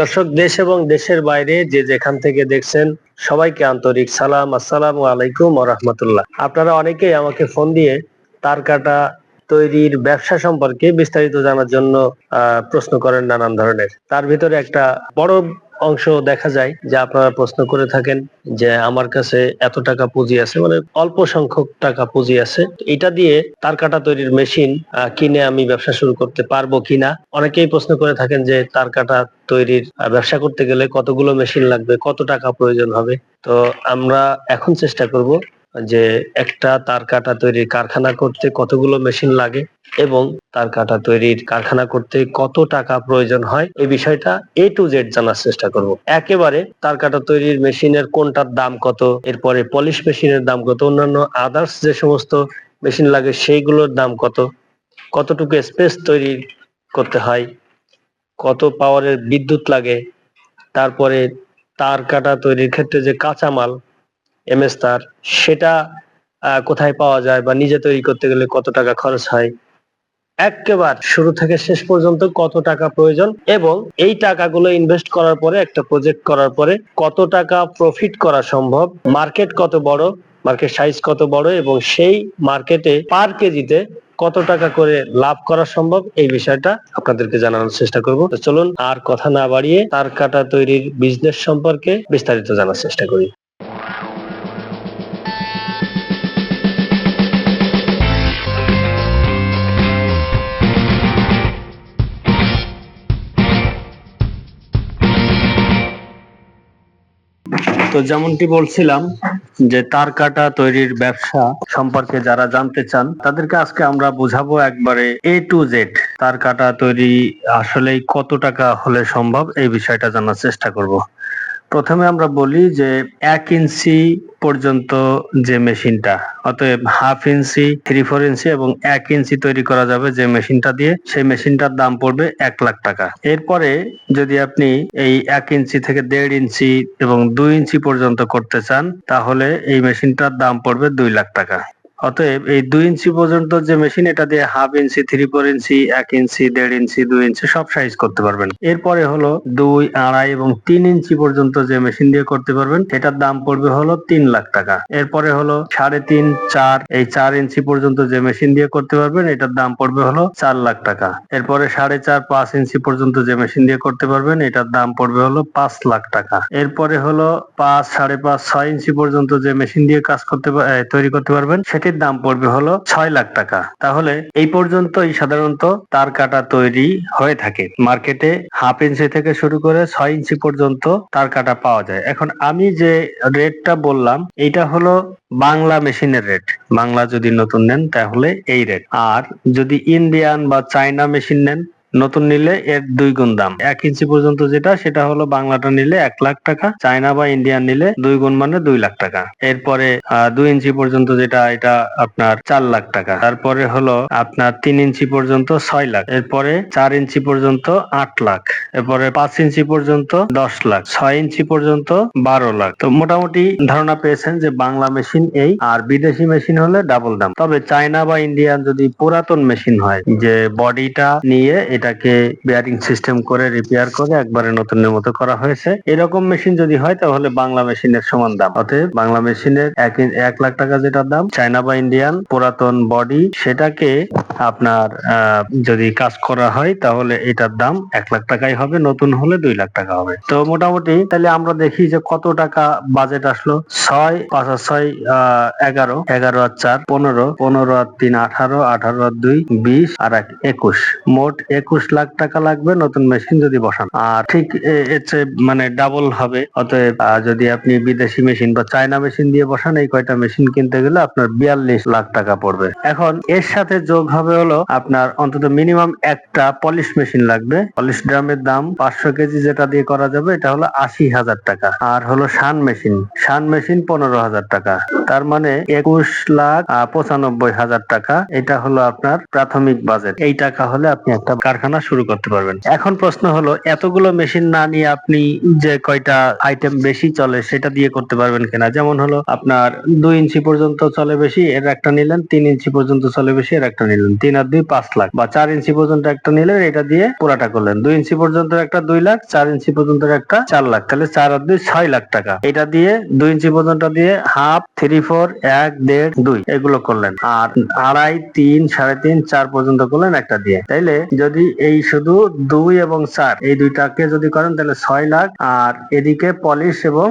দর্শক, দেশ এবং দেশের বাইরে যে যেখান থেকে দেখছেন, সবাইকে আন্তরিক সালাম। আসসালাম আলাইকুম রহমতুল্লাহ। আপনারা অনেকেই আমাকে ফোন দিয়ে তার কাটা তৈরির ব্যবসা সম্পর্কে বিস্তারিত জানার জন্য প্রশ্ন করেন নানান ধরনের। তার ভিতরে একটা বড় অংশ দেখা যায় যে আপনারা প্রশ্ন করে থাকেন যে আমার কাছে এত টাকা পুঁজি আছে মানে অল্প সংখ্যক টাকা পুঁজি আছে। এটা দিয়ে তার কাটা তৈরির মেশিন কিনে আমি ব্যবসা শুরু করতে পারব কিনা? অনেকেই প্রশ্ন করে থাকেন যে তার কাটা তৈরির ব্যবসা করতে গেলে কতগুলো মেশিন লাগবে, কত টাকা প্রয়োজন হবে? তো আমরা এখন চেষ্টা করব যে একটা তার কাটা তৈরির কারখানা করতে কতগুলো মেশিন লাগে এবং তার কাটা তৈরির কারখানা করতে কত টাকা প্রয়োজন হয়, এই বিষয়টা এ টু জেড জানার চেষ্টা করব। একেবারে তার কাটা তৈরির মেশিনের কোনটার দাম কত, এরপরে পলিশ মেশিনের দাম কত, অন্যান্য আদার্স যে সমস্ত মেশিন লাগে সেইগুলোর দাম কত, কতটুকু স্পেস তৈরি করতে হয়, কত পাওয়ারের বিদ্যুৎ লাগে, তারপরে তার কাটা তৈরির ক্ষেত্রে যে কাঁচামাল এমএস তার, সেটা কোথায় পাওয়া যায় বা নিজে তৈরি করতে গেলে কত টাকা খরচ হয়? একেবার শুরু থেকে শেষ পর্যন্ত কত টাকা প্রয়োজন এবং এই টাকাগুলো ইনভেস্ট করার পরে, একটা প্রজেক্ট করার পরে কত টাকা প্রফিট করা সম্ভব মার্কেট কত বড় মার্কেট সাইজ কত বড় এবং সেই মার্কেটে পার কেজিতে কত টাকা করে লাভ করা সম্ভব, এই বিষয়টা আপনাদেরকে জানানোর চেষ্টা করব। চলুন আর কথা না বাড়িয়ে তার কাটা তৈরির বিজনেস সম্পর্কে বিস্তারিত জানার চেষ্টা করি। তো যেমনটি বলছিলাম যে তার কাটা তৈরির ব্যবসা সম্পর্কে যারা জানতে চান, তাদেরকে আজকে আমরা বোঝাবো একবারে এ টু জেড তার কাটা তৈরি আসলেই কত টাকা হলে সম্ভব, এই বিষয়টা জানার চেষ্টা করব। প্রথমে আমরা বলি যে এক ইঞ্চি পর্যন্ত যে মেশিনটা, অতএব half inch three four inch এবং এক ইঞ্চি তৈরি করা যাবে যে মেশিনটা দিয়ে। সেই মেশিনটার দাম পড়বে এক লাখ টাকা। এরপরে যদি আপনি এই এক ইঞ্চি থেকে দেড় ইঞ্চি এবং দুই ইঞ্চি পর্যন্ত করতে চান, তাহলে এই মেশিনটার দাম পড়বে দুই লাখ টাকা। অতএব এই দুই ইঞ্চি পর্যন্ত যে মেশিন এটা দিয়ে half inch three four inch এক ইঞ্চি দেড় ইঞ্চি দুই ইঞ্চি সব সাইজ করতে পারবেন। এরপরে হলো দুই, আড়াই এবং তিন ইঞ্চি পর্যন্ত যে মেশিন দিয়ে করতে পারবেন এটার দাম পড়বে হলো তিন লাখ টাকা। এরপরে হলো সাড়ে তিন, চার, এই চার ইঞ্চি পর্যন্ত যে মেশিন দিয়ে করতে পারবেন, এটার দাম পড়বে হলো চার লাখ টাকা। এরপরে সাড়ে চার, পাঁচ ইঞ্চি পর্যন্ত যে মেশিন দিয়ে করতে পারবেন, এটার দাম পড়বে হলো পাঁচ লাখ টাকা। এরপরে হলো পাঁচ, সাড়ে পাঁচ, ছয় ইঞ্চি পর্যন্ত যে মেশিন দিয়ে কাজ করতে তৈরি করতে পারবেন সেটির দাম পড়বে হলো ছয় লাখ টাকা। তাহলে এই পর্যন্তই সাধারণত তার কাটা তৈরি হয়ে থাকে। মার্কেটে হাফ ইঞ্চি থেকে শুরু করে ছয় ইঞ্চি পর্যন্ত তার কাটা পাওয়া যায়। এখন আমি যে রেটটা বললাম এটা হলো বাংলা মেশিনের রেট। বাংলা যদি নতুন নেন, তাহলে এই রেট। আর যদি ইন্ডিয়ান বা চায়না মেশিন নেন নতুন নিলে এর দুই গুণ দাম। এক ইঞ্চি পর্যন্ত যেটা, সেটা হলো বাংলাটা নিলে এক লাখ টাকা, চায়না বা ইন্ডিয়ান নিলে দুই গুণ মানে দুই লাখ টাকা। এরপরে দুই ইঞ্চি পর্যন্ত যেটা, এটা আপনার চার লাখ টাকা। তারপরে হলো আপনার তিন ইঞ্চি পর্যন্ত ছয় লাখ। এরপরে চার ইঞ্চি পর্যন্ত আট লাখ। এরপরে পাঁচ ইঞ্চি পর্যন্ত দশ লাখ। ছয় ইঞ্চি পর্যন্ত বারো লাখ। তো মোটামুটি ধারণা পেয়েছেন যে বাংলা মেশিন এই, আর বিদেশি মেশিন হলে ডাবল দাম। তবে চায়না বা ইন্ডিয়ান যদি পুরাতন মেশিন হয়, যে বডিটা নিয়ে এটাকে বেয়ারিং সিস্টেম করে রিপেয়ার করে একবারে নতুনের মতো করা হয়েছে। এরকম মেশিন যদি হয়, তাহলে বাংলা মেশিনের সমান দাম। অতএব বাংলা মেশিনের এক লাখ টাকা যেটার দাম চায়না বা ইন্ডিয়ান পুরাতন বডি সেটাকে আপনার যদি কাজ করা হয়, তাহলে এটার দাম এক লাখ টাকাই হবে, নতুন হলে দুই লাখ টাকা হবে। তো মোটামুটি তাহলে আমরা দেখি যে কত টাকা বাজেট আসলো। ছয়, পাঁচ আর ছয় এগারো এগারো আর চার, পনেরো পনেরো আর তিন, আঠারো আঠারো আর দুই, বিশ আর এক, একুশ। মোট একুশ লাখ টাকা লাগবে নতুন মেশিন যদি বসান। আর ঠিক এর মানে ডাবল হবে। অতএব যদি আপনি বিদেশি মেশিন বা চায়না মেশিন দিয়ে বসান, এই কয়টা মেশিন কিনতে গেলে আপনার বিয়াল্লিশ লাখ টাকা পড়বে। এখন এর সাথে যোগ হবে হলো আপনার অন্তত মিনিমাম একটা পলিশ মেশিন লাগবে। পলিশ ড্রামের দাম পাঁচশো কেজি যেটা দিয়ে করা যাবে, এটা হলো আশি হাজার টাকা। আর হলো শান মেশিন শান মেশিন পনেরো হাজার টাকা। তার মানে একুশ লাখ পঁচানব্বই হাজার টাকা। এটা হলো আপনার প্রাথমিক বাজেট এই টাকা হলে আপনি একটা কারখানা শুরু করতে পারবেন। এখন প্রশ্ন হলো, এতগুলো মেশিন না নিয়ে আপনি যে কয়টা আইটেম বেশি চলে সেটা দিয়ে করতে পারবেন কিনা? যেমন হলো, আপনার দুই ইঞ্চি পর্যন্ত চলে বেশি, এর একটা নিলেন, তিন ইঞ্চি পর্যন্ত চলে বেশি, এর একটা নিলেন, তিন আর দুই পাঁচ লাখ। বা চার ইঞ্চি পর্যন্ত একটা নিলেন, এটা দিয়ে পুরাটা করলেন। দুই ইঞ্চি পর্যন্ত একটা দুই লাখ, চার ইঞ্চি পর্যন্ত একটা চার লাখ। তাহলে চার আর দুই ছয় লাখ টাকা। এটা দিয়ে দুই ইঞ্চি পর্যন্ত দিয়ে হাফ থ্রি ফোর এক, দেড়, দুই, এগুলো করলেন। আর আড়াই, তিন, সাড়ে তিন, চার পর্যন্ত করলেন একটা দিয়ে। তাইলে যদি এই শুধু দুই এবং চার। এই দুইটাকে যদি করেন, তাহলে ছয় লাখ। আর এদিকে পলিশ এবং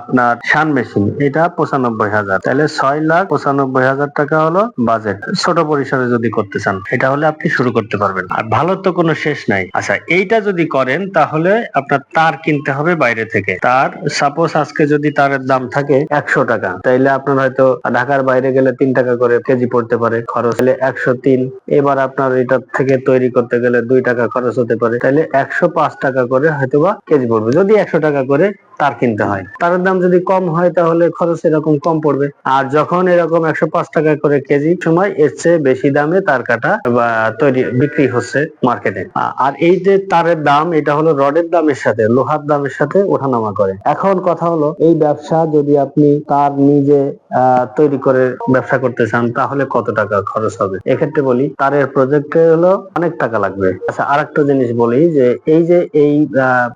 আপনার শান মেশিন, এটা পঁচানব্বই হাজার। তাহলে ছয় লাখ পঁচানব্বই হাজার টাকা হলো বাজেট। ছোট পরিসরে যদি করতে চান, এটা হলে আপনি শুরু করতে পারবেন। আর ভালো তো কোনো শেষ নাই। আচ্ছা এইটা যদি করেন, তাহলে আপনার তার কিনতে হবে বাইরে থেকে। তার সাপোজ আজকে যদি তারের দাম থাকে একশো টাকা, তাইলে আপনার হয়তো ঢাকার বাইরে গেলে তিন টাকা করে কেজি পড়তে পারে খরচ। হলে একশো তিন, এবার আপনার এটা থেকে তৈরি করতে গেলে দুই টাকা খরচ হতে পারে। তাইলে একশো পাঁচ টাকা করে হয়তোবা কেজি পড়বে। যদি একশো টাকা করে তার কিনতে হয়। তারের দাম যদি কম হয় তাহলে খরচ এরকম কম পড়বে। আর যখন এরকম একশো পাঁচ টাকা করে কেজি সময়, এর চেয়ে বেশি দামে তার কাটা বা তৈরি, বিক্রি হচ্ছে মার্কেটে। আর এই যে তারের দাম, এটা হলো রডের দামের সাথে, লোহার দামের সাথে ওঠানামা করে। এখন কথা হলো, এই ব্যবসা যদি আপনি তার নিজে তৈরি করে ব্যবসা করতে চান, তাহলে কত টাকা খরচ হবে? এক্ষেত্রে বলি, তারের প্রজেক্টে হলো অনেক টাকা লাগবে। আচ্ছা আর একটা জিনিস বলি যে, এই যে এই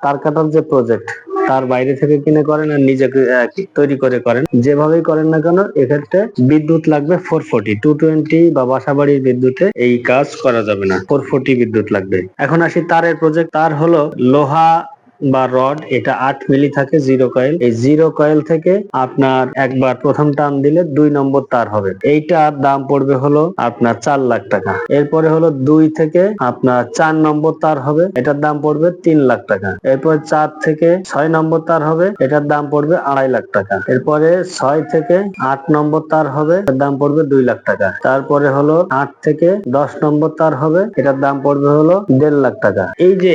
তার কাটার যে প্রজেক্ট তার বাইরে থেকে কিনে করেন আর নিজে তৈরি করে করেন। যেভাবেই করেন না কেন, এক্ষেত্রে বিদ্যুৎ লাগবে ফোর ফোর্টি টু টোয়েন্টি বা বাসাবাড়ির বিদ্যুতে এই কাজ করা যাবে না। ফোর ফোর্টি বিদ্যুৎ লাগবে। এখন আসি তারের প্রজেক্ট তার হলো লোহা বা রড এটা আট মিলি থাকে জিরো কয়েল এই জিরো কয়েল থেকে আপনার একবার প্রথম টান দিলে দুই নম্বর তার হবে। এইটার দাম পড়বে হলো আপনার চার লাখ টাকা। এরপরে হলো দুই থেকে আপনার চার নম্বর তার হবে, এটার দাম পড়বে তিন লাখ টাকা। এরপর চার থেকে ছয় নম্বর তার হবে, এটার দাম পড়বে আড়াই লাখ টাকা। এরপরে ছয় থেকে আট নম্বর তার হবে, এটার দাম পড়বে দুই লাখ টাকা। তারপরে হলো আট থেকে দশ নম্বর তার হবে, এটার দাম পড়বে হলো দেড় লাখ টাকা। এই যে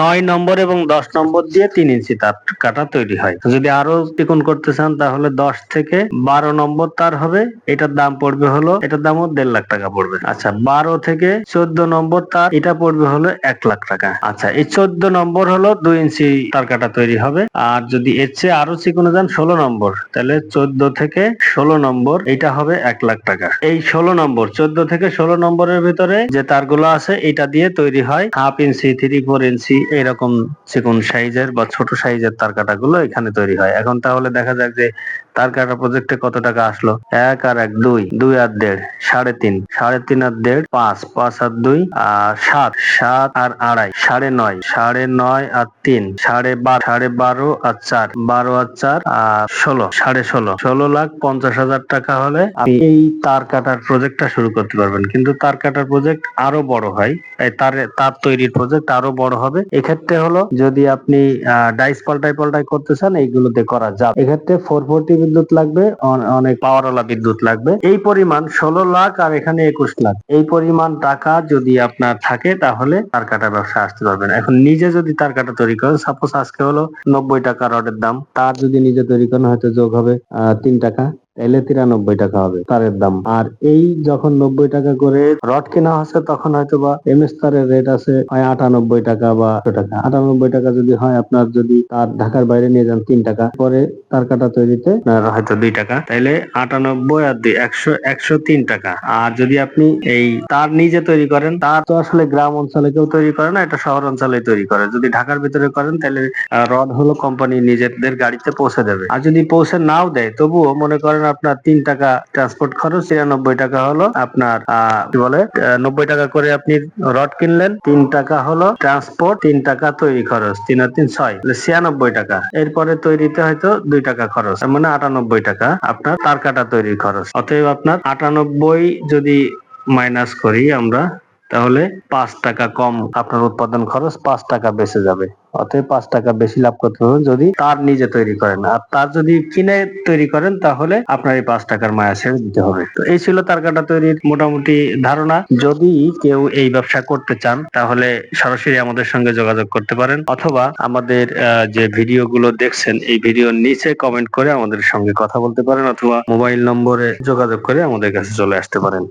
নয় নম্বর এবং দশ নম্বর দিয়ে তিন ইঞ্চি তার কাটা তৈরি হয়। যদি আরও চিকন করতে চান, তাহলে দশ থেকে বারো নম্বর তার হবে। এটার দাম পড়বে হলো, এটার দামও দেড় লাখ টাকা পড়বে। আচ্ছা বারো থেকে চোদ্দ নম্বর তার, এটা পড়বে হলো এক লাখ টাকা। আচ্ছা এই চোদ্দ নম্বর হলো দুই ইঞ্চি তার কাটা তৈরি হবে। আর যদি এর চেয়ে আরও চিকনে যান, ষোলো নম্বর, তাহলে চোদ্দ থেকে ষোলো নম্বর, এটা হবে এক লাখ টাকা। এই ষোলো নম্বর, চোদ্দ থেকে ষোলো নম্বরের ভিতরে যে তারগুলো আছে, এটা দিয়ে তৈরি হয় half inch, three four inch, এরকম চিকন সাইজের বা ছোট সাইজের তার কাটাগুলো এখানে তৈরি হয়। এখন তাহলে দেখা যাক যে তার কাটা প্রজেক্টে কত টাকা আসলো? এক আর এক, দুই দুই আর দেড়, সাড়ে তিন। সাড়ে তিন আর দেড়, পাঁচ পাঁচ আর দুই, আর সাত। সাত আর আড়াই, সাড়ে নয় সাড়ে নয় আর তিন, সাড়ে বারো সাড়ে বারো আর চার, বারো আর চার আর ষোলো, সাড়ে ষোলো। ষোলো লাখ পঞ্চাশ হাজার টাকা হলে আপনি এই তার কাটার প্রজেক্টটা শুরু করতে পারবেন। কিন্তু তার কাটার প্রজেক্ট আরও বড় হয়। তার তার তৈরির প্রজেক্ট আরও বড় হবে। এক্ষেত্রে হলো যদি আপনি ডাইস পাল্টাই পাল্টাই করতে চান, এইগুলোতে করা যাবে। এক্ষেত্রে ফোর ফোরটি বিদ্যুৎ লাগবে, অন- অনেক পাওয়ারওয়ালা বিদ্যুৎ লাগবে। এই পরিমাণ ষোলো লাখ আর এখানে একুশ লাখ। এই পরিমাণ টাকা যদি আপনার থাকে তাহলে তার কাটা ব্যবসা আসতে পারবেন। এখন নিজে যদি তার কাটা তৈরি করেন সাপোজ আজকে হলো নব্বই টাকা রডের দাম, তার যদি নিজে তৈরি করেন, হয়তো যোগ হবে তিন টাকা। তাহলে তিরানব্বই টাকা হবে তারের দাম। আর এই যখন নব্বই টাকা করে রড কেনা হচ্ছে তখন হয়তো বা এমএস তারের রেট আছে, হয় আটানব্বই টাকা বা একশো টাকা। আটানব্বই টাকা যদি হয়, আপনার যদি তার ঢাকার বাইরে নিয়ে যান তিন টাকা, পরে তার কাটা তৈরিতে হয়তো দুই টাকা। তাইলে আটানব্বই আর দুই, একশো একশো তিন টাকা। আর যদি আপনি এই তার নিজে তৈরি করেন, তার তো আসলে গ্রাম অঞ্চলে কেউ তৈরি করে না, এটা শহর অঞ্চলে তৈরি করে। যদি ঢাকার ভিতরে করেন তাহলে রড হলো কোম্পানি নিজেদের গাড়িতে পৌঁছে দেবে। আর যদি পৌঁছে নাও দেয়, তবুও মনে করেন আপনার তিন টাকা ট্রান্সপোর্ট খরচ ছিয়ানব্বই টাকা হলো আপনার কি বলে নব্বই টাকা করে আপনি রড কিনলেন, তিন টাকা হলো ট্রান্সপোর্ট তিন টাকা তৈরি খরচ, তিন আর তিন ছয় ছিয়ানব্বই টাকা। এরপরে তৈরিতে হয়তো দুই টাকা খরচ মানে আটানব্বই টাকা আপনার তার কাটা তৈরির খরচ। অতএব আপনার আটানব্বই যদি মাইনাস করি আমরা তাহলে পাঁচ টাকা কম আপনার উৎপাদন খরচ পাঁচ টাকা বেঁচে যাবে। অতএব পাঁচ টাকা বেশি লাভ করতে পারবেন যদি তার নিজে তৈরি করেন। আর তার যদি কিনে তৈরি করেন, তাহলে আপনার এই পাঁচ টাকার মায়া ছেড়ে দিতে হবে। তো এই ছিল তার কাটা তৈরির মোটামুটি ধারণা। যদি কেউ এই ব্যবসা করতে চান, তাহলে সরাসরি আমাদের সঙ্গে যোগাযোগ করতে পারেন। অথবা আমাদের যে ভিডিওগুলো দেখছেন, এই ভিডিওর নিচে কমেন্ট করে আমাদের সঙ্গে কথা বলতে পারেন। অথবা মোবাইল নম্বরে যোগাযোগ করে আমাদের কাছে চলে আসতে পারেন।